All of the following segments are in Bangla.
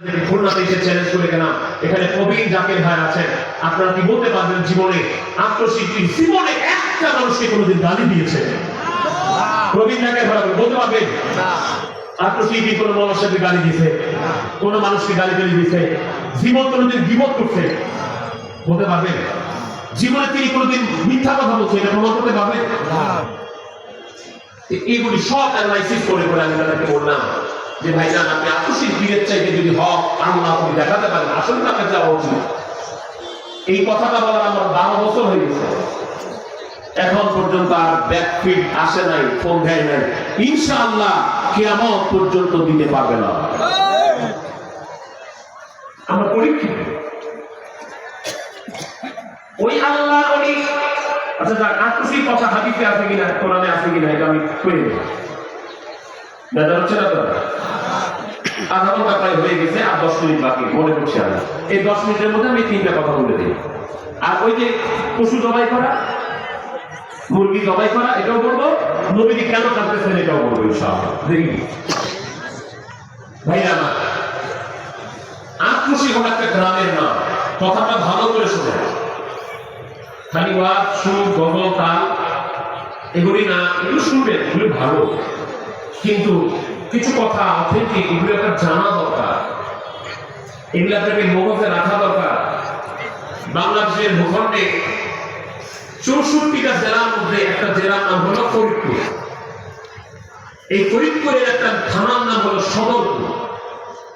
খুলনাতে এসে চ্যালেঞ্জ করে গেলাম এখানে জাকের ভাই আছেন আপনারা কি বলতে পারবেন জীবনে? আত্মশিল্পী জীবনে একটা মানুষকে কোনোদিন গালি দিয়েছে। প্রবীণ জাকের ভাই বলতে পারবেন? আত্মশিল্পী কোনো মানুষের গালি দিয়েছে কোনো মানুষকে গালি গালি দিয়েছে জীবন কোনোদিন বিপদ করছে। বলতে পারবেন? জীবনে তিনি কোনোদিন মিথ্যা কথা বলছে এটা প্রমাণ করতে পারবেন? এইগুলি সব অ্যানালাইসিস করে করে আমি তাদেরকে বললাম। যে ভাই জান আপনি আত্মশিল্পীর চাইতে যদি হক, আল্লাহ আপনি দেখাতে পারেন, আসলে তাকে যাওয়া উচিত। এই কথাটা বলার আমার বারো বছর হয়ে গেছে। এখন পর্যন্ত আর ব্যাকফিট আসে নাই, ফোন দেয় নাই। ইনশাআল্লাহ কিয়ামত পর্যন্ত দিতে পারবে না। আমরা পরীক্ষিত। ওই আল্লাহ আচ্ছা যাক আত্মশিক কথা হাদিসে আছে কিনা, কোরআনে আছে কিনা, এটা আমি করে দাদা হচ্ছে না আর দশ মিনিট মনে নাম কথাটা ভালো করে শোনে খালি ওয়াজ, সুর গগল তাল, এগুলি না, এগুলো শুনবেন, এগুলি ভালো। কিন্তু কিছু কথা অথেন্টিক এগুলো একটা জানা দরকার। এগুলো আপনাকে মগজে রাখা দরকার। বাংলাদেশের ভূখণ্ডে চৌষট্টিটা জেলার মধ্যে একটা জেলার নাম হলো ফরিদপুর। এই ফরিদপুরের একটা থানার নাম হলো সদরপুর।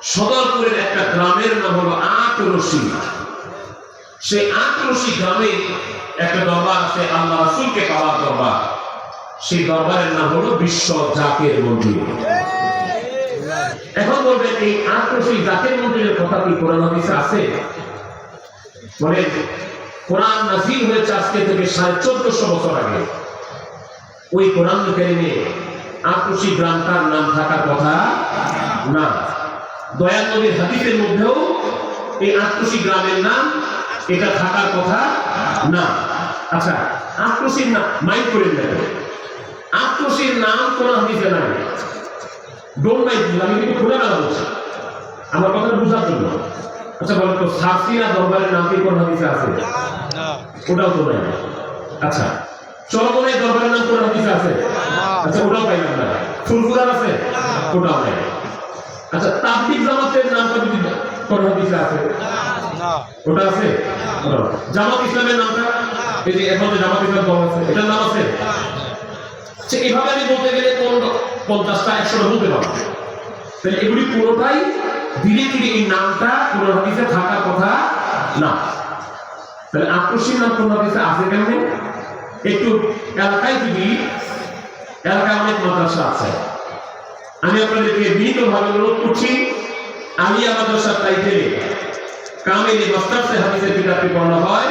সদরপুরের একটা গ্রামের নাম হলো আটরসি সেই আটরসি গ্রামে একটা দরবার আছে, আল্লাহ রাসূলকে পাওয়ার দরবার। সেই দরবারের নাম হলো বিশ্ব জাকের মন্দির। এখন বলবেন, এই আটরসি জাকের মন্দিরের কথা কি কোরআন হাদিসে আছে? বলে কোরআন নাজিল হয়েছে আজকে থেকে সাড়ে চোদ্দশো বছর আগে। ওই কোরআন কারিমে আটরসি গ্রামটার নাম থাকার কথা না। দয়াল নবীর হাদিসের মধ্যেও এই আটরসি গ্রামের নাম এটা থাকার কথা না। আচ্ছা আক্রোশীর নাম মাইন্ড করে নেবেন। আক্রোশীর নাম কোন হাদিসে নাই। ডোন্ট মাইন্ড আমি কিন্তু খুলে বেলা বলছি। আমার কথা বোঝার জন্য। আচ্ছা বলেন তো সাফিয়া দরবারের নাম কি কোন হাদিসে আছে? ওটাও তো নাই। আচ্ছা চরমনের দরবারের নাম কোন হাদিসে আছে? আচ্ছা ওটাও পাইলাম না ফুলফুরার আছে? ওটাও নাই। আচ্ছা তাবলিগ জামাতের নামটা যদি কোন হাদিসে আছে? ওটা আছে? না। জামাত ইসলামের নামটা? এই যে এখন যে জামাত ইসলাম দল আছে এটার নাম আছে? সে এভাবে আমি বলতে গেলে কোন পঞ্চাশটা একশোটা বলতে পারব। তাহলে এগুলি পুরোটাই ধীরে ধীরে এই নামটা কোন হাদিসে থাকার কথা না। তাহলে আক্রোশী নাম কোন হাদিসে আছে কেমনে? একটু এলাকায় যদি, এলাকায় অনেক মাদ্রাসা আছে। আমি আপনাদেরকে বিনীতভাবে অনুরোধ করছি, আমি আমাদের সাথে টাইটেলে কামেলি মাস্টার্সে হাদিসের কিতাবটি পড়ানো হয়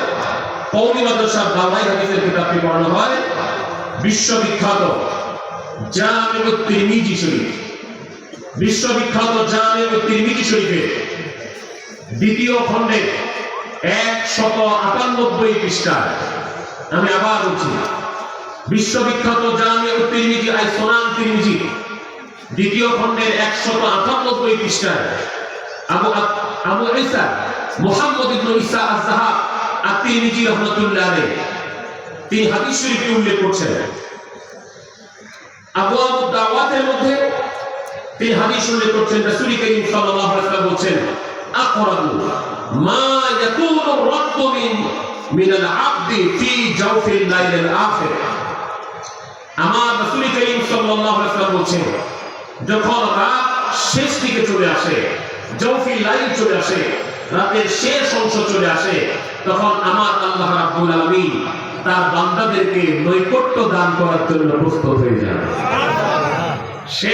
কৌমি মাদ্রাসা বাংলায় হাদিসের কিতাবটি পড়ানো হয়। বিশ্ববিখ্যাত জামিউ তিরমিজি শরীফ। বিশ্ববিখ্যাত জামিউ তিরমিজি শরীফে দ্বিতীয় খণ্ডে এক শত আটানব্বই পৃষ্ঠায় আমি আবার বলছি, বিশ্ববিখ্যাত জামিউ তিরমিজি আই সোনান তিরমিজি দ্বিতীয় খণ্ডের একশত আটানব্বই পৃষ্ঠায় আবু আবু ঈসা, মুহাম্মদ ইবনে ঈসা আয-যাহাব আত-তিরমিজি রাহমাতুল্লাহ আলাইহি। তিনি হাদিস শরীফে উল্লেখ করছেন। আবু দাওয়াতের মধ্যে তিনি হাদিস উল্লেখ করছেন, রাসূল করিম সাল্লাল্লাহু আলাইহি ওয়াসাল্লাম বলেন আকরাবু মা ইয়াকুনু রাব্ব মিন মিন আল-আবদি ফি জাওফিল আখির। আমার রাসূল করিম সাল্লাল্লাহু আলাইহি যখন রাত শেষ দিকে চলে আসে চলে আসে, রাতের শেষ অংশ চলে আসে, তখন আমার আল্লাহ রাব্বুল আলামিন তার বান্দাদেরকে নৈকট্য দান করার জন্য প্রস্তুত হয়ে যান।